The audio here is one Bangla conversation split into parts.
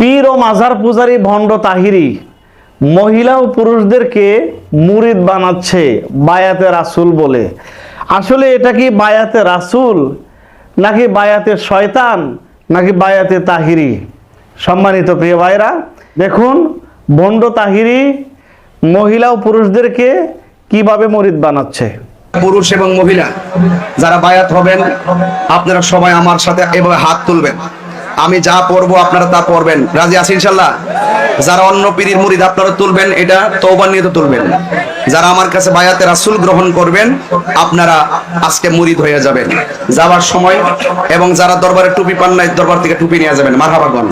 পীর ও মাজার পূজারী ভণ্ড তাহিরি, মহিলা ও পুরুষদেরকে মুরিদ বানাচ্ছে বায়াতে রাসুল বলে। আসলে এটা কি বায়াতে রাসুল, নাকি বায়াতে শয়তান, নাকি বায়াতে তাহিরি? সম্মানিত প্রিয় ভাইরা দেখুন, ভণ্ড তাহিরি মহিলা ও পুরুষদেরকে কীভাবে মুরিদ বানাচ্ছে? পুরুষ এবং মহিলা, যারা বায়াত হবেন, আপনারা সবাই আমার সাথে এভাবে হাত তুলবেন। আমি যা পড়ব আপনারা তা পড়বেন। রাজি আছি ইনশাল্লাহ? যারা অন্য পীরির মুরিদ আপনারা তুলবেন এটা তওবা নিয়ে তো তুলবেন। যারা আমার কাছে বায়াতে রাসূল গ্রহণ করবেন আপনারা আজকে মুরিদ হয়ে যাবেন। যাওয়ার সময় এবং যারা দরবারে টুপি পান নাই দরবার থেকে টুপি নিয়ে যাবেন মারহাবাগন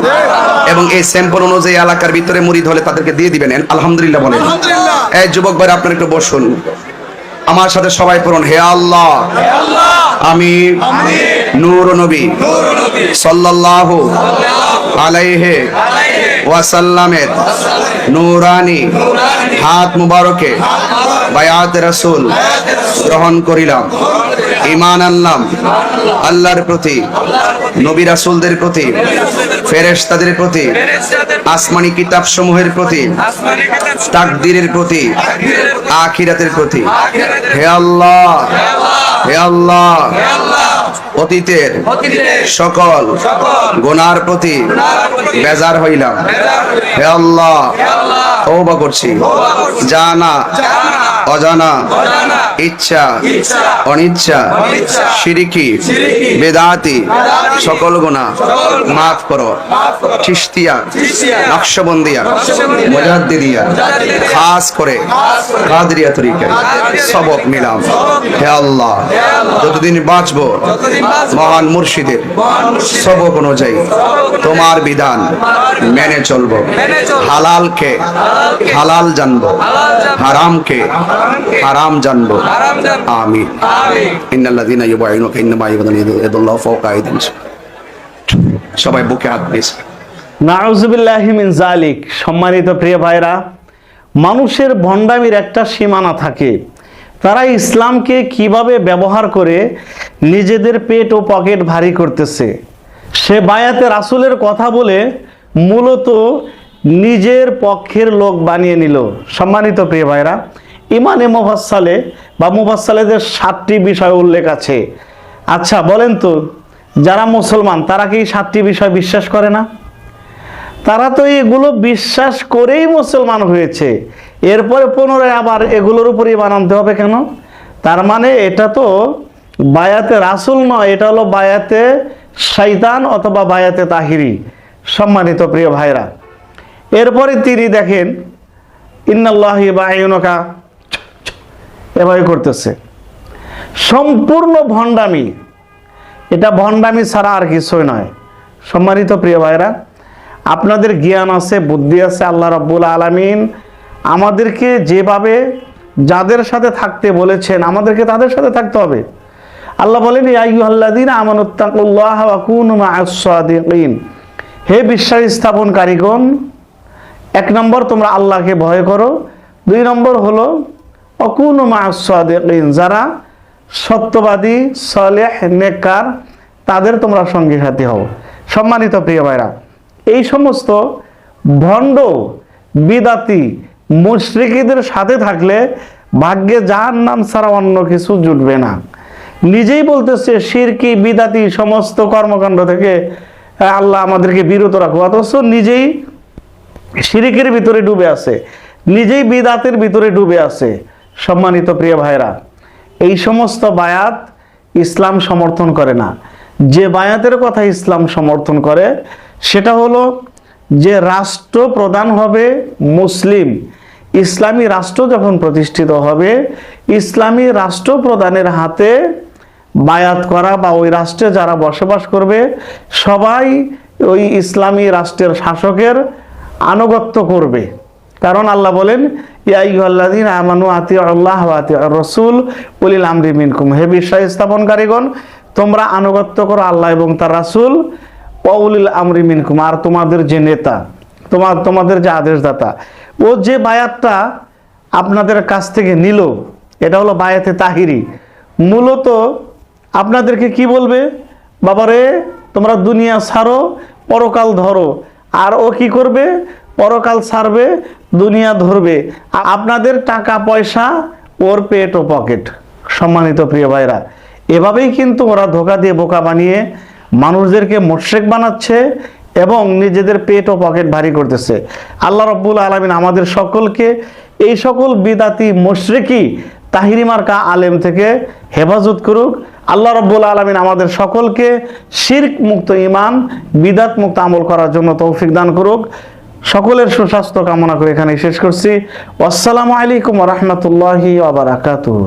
এবং এই স্যাম্পল অনুযায়ী এলাকার ভিতরে মুরিদ হলে তাদেরকে দিয়ে দিবেন। আলহামদুলিল্লাহ বলেন। এই যুবক ভাই আপনারা একটু বসুন। আমার সাথে সবাই পড়ুন। হে আল্লাহ। আমি নূর নবী সাল্লাল্লাহু আলাইহে ওয়াসাল্লামের নূরানি হাত মুবারকে বায়াত রাসূল গ্রহণ করিলাম। ঈমান আনলাম। আল্লাহর প্রতি নবী রাসূলদের প্রতি ফেরেশতাদের প্রতি আসমানি কিতাব সমূহের প্রতি তাকদীরের প্রতি। আখিরাতের প্রতি। হে আল্লাহ। হে আল্লাহ। অতীতের সকল গোনার প্রতি বেজার হইলাম। হে আল্লাহ তওবা করছি। জানা অজানা ইচ্ছা অনিচ্ছা শিরিকি বেদাতি সকল গুণা মাফ করো চিস্তিয়া নকশবন্দিয়া মুজাদ্দিদিয়া খাস করে কাদরিয়া তরিকায় সবক নিলাম হে আল্লাহ যতদিন বাঁচবো মহান মুর্শিদের সবক অনুযায়ী তোমার বিধান মেনে চলবো। হালালকে হালাল জানব। হারামকে হারাম জানব। আমি ইউবাইনুকা ইন্নামা ইয়াদুল্লাহু ফাওকা সবাই বুকে হাত দিয়েছে নাউজুবিল্লাহিমিন জালিক সম্মানিত প্রিয় ভাইরা মানুষের ভণ্ডামির একটা সীমানা থাকে। তারা ইসলামকে কীভাবে ব্যবহার করে নিজেদের পেট ও পকেট ভারী করতেছে। সে বায়াতে রাসুলের কথা বলে মূলত নিজের পক্ষের লোক বানিয়ে নিল। সম্মানিত প্রিয় ভাইরা ইমানে মোফাসালে বা মোফাসালেদের সাতটি বিষয় উল্লেখ আছে। আচ্ছা বলেন তো, যারা মুসলমান, তারা কি সাতটি বিষয় বিশ্বাস করে না? তারা তো এগুলো বিশ্বাস করেই মুসলমান হয়েছে। এরপরে পুনরায় আবার এগুলোর উপরই আনতে হবে কেন? তার মানে এটা তো বায়াতে রাসুল নয়, এটা হলো বায়াতে শৈতান অথবা বায়াতে তাহিরি, সম্মানিত প্রিয় ভাইরা এরপরে তিনি দেখেন, ইন্নাল্লাহি বায়ুনকা এভাবে করতেছে। সম্পূর্ণ ভণ্ডামি। এটা ভণ্ডামি ছাড়া আর কিছুই নয়। সম্মানিত প্রিয় ভাইরা আপনাদের জ্ঞান আছে, বুদ্ধি আছে, আল্লাহ রব্বুল আলামিন আমাদেরকে যেভাবে যাদের সাথে থাকতে বলেছেন, আমাদেরকে তাদের সাথে থাকতে হবে। আল্লাহ বলেন সাদিকিন। হে বিশ্বাস স্থাপনকারীগণ, এক নম্বর তোমরা আল্লাহকে ভয় করো, দুই নম্বর হলো অকুন মাসাদিন যারা সত্যবাদী, সলেহ নেকার তাদের তোমরা সঙ্গী সাথী হও। সম্মানিত প্রিয় ভাইরা, এই সমস্ত ভণ্ড, বিদাতি, মুশরিকিদের সাথে থাকলে ভাগ্যে যার নাম ছাড়া অন্য কিছু জুটবে না। নিজেই বলতেছে শিরকি বিদাতি, সমস্ত কর্মকাণ্ড থেকে আল্লাহ আমাদেরকে বিরত রাখো অথচ নিজেই শিরিকের ভিতরে ডুবে আছে, নিজেই বিদাতের ভিতরে ডুবে আছে। সম্মানিত প্রিয় ভাইরা এই সমস্ত বায়াত ইসলাম সমর্থন করে না। যে বায়াতের কথা ইসলাম সমর্থন করে, সেটা হলো যে রাষ্ট্র প্রধান হবে মুসলিম। ইসলামী রাষ্ট্র যখন প্রতিষ্ঠিত হবে, ইসলামী রাষ্ট্র প্রধানের হাতে বায়াত করা বা ওই রাষ্ট্রে যারা বসবাস করবে, সবাই ওই ইসলামী রাষ্ট্রের শাসকের আনুগত্য করবে। কারণ আল্লাহ বলেন ইয়াইহাল্লাদিন আল্লাহ আতি রসুল উলিল আমরি মিনকুম। হে বিশ্বাস স্থাপনকারীগণ, তোমরা আনুগত্য করো আল্লাহ এবং তার রাসূল ওউলিল আমরি মিনকুম। আর তোমাদের যে নেতা তোমার তোমাদের যে আদেশদাতা, ও যে বায়াতটা আপনাদের কাছ থেকে নিল, এটা হলো বায়াতে তাহিরি। মূলত আপনাদেরকে কি বলবে? বাবারে, তোমরা দুনিয়া ছাড়ো, পরকাল ধরো। আর ও কি করবে? পরকাল ছাড়বে দুনিয়া ধরবে। আপনাদের টাকা, পয়সা ওর পেট ও পকেট। সম্মানিত প্রিয় ভাইরা এভাবেই কিন্তু ওরা ধোকা দিয়ে বোকা বানিয়ে মানুষদেরকে মোটশেক বানাচ্ছে এবং নিজেদের পেট ও পকেট ভারী করতেছে। আল্লাহ রব্বুল আলমিন আমাদের সকলকে এই সকল বিদাতি মোশরেকি তাহিরি মার্কা আলেম থেকে হেফাজত করুক। আল্লাহ রব্বুল আলমিন আমাদের সকলকে শির্ক মুক্ত ইমান বিদাত মুক্ত আমল করার জন্য তৌফিক দান করুক। সকলের সুস্বাস্থ্য কামনা করে এখানে শেষ করছি। আসসালামু আলাইকুম রহমতুল্লাহি আবরাকাতুহ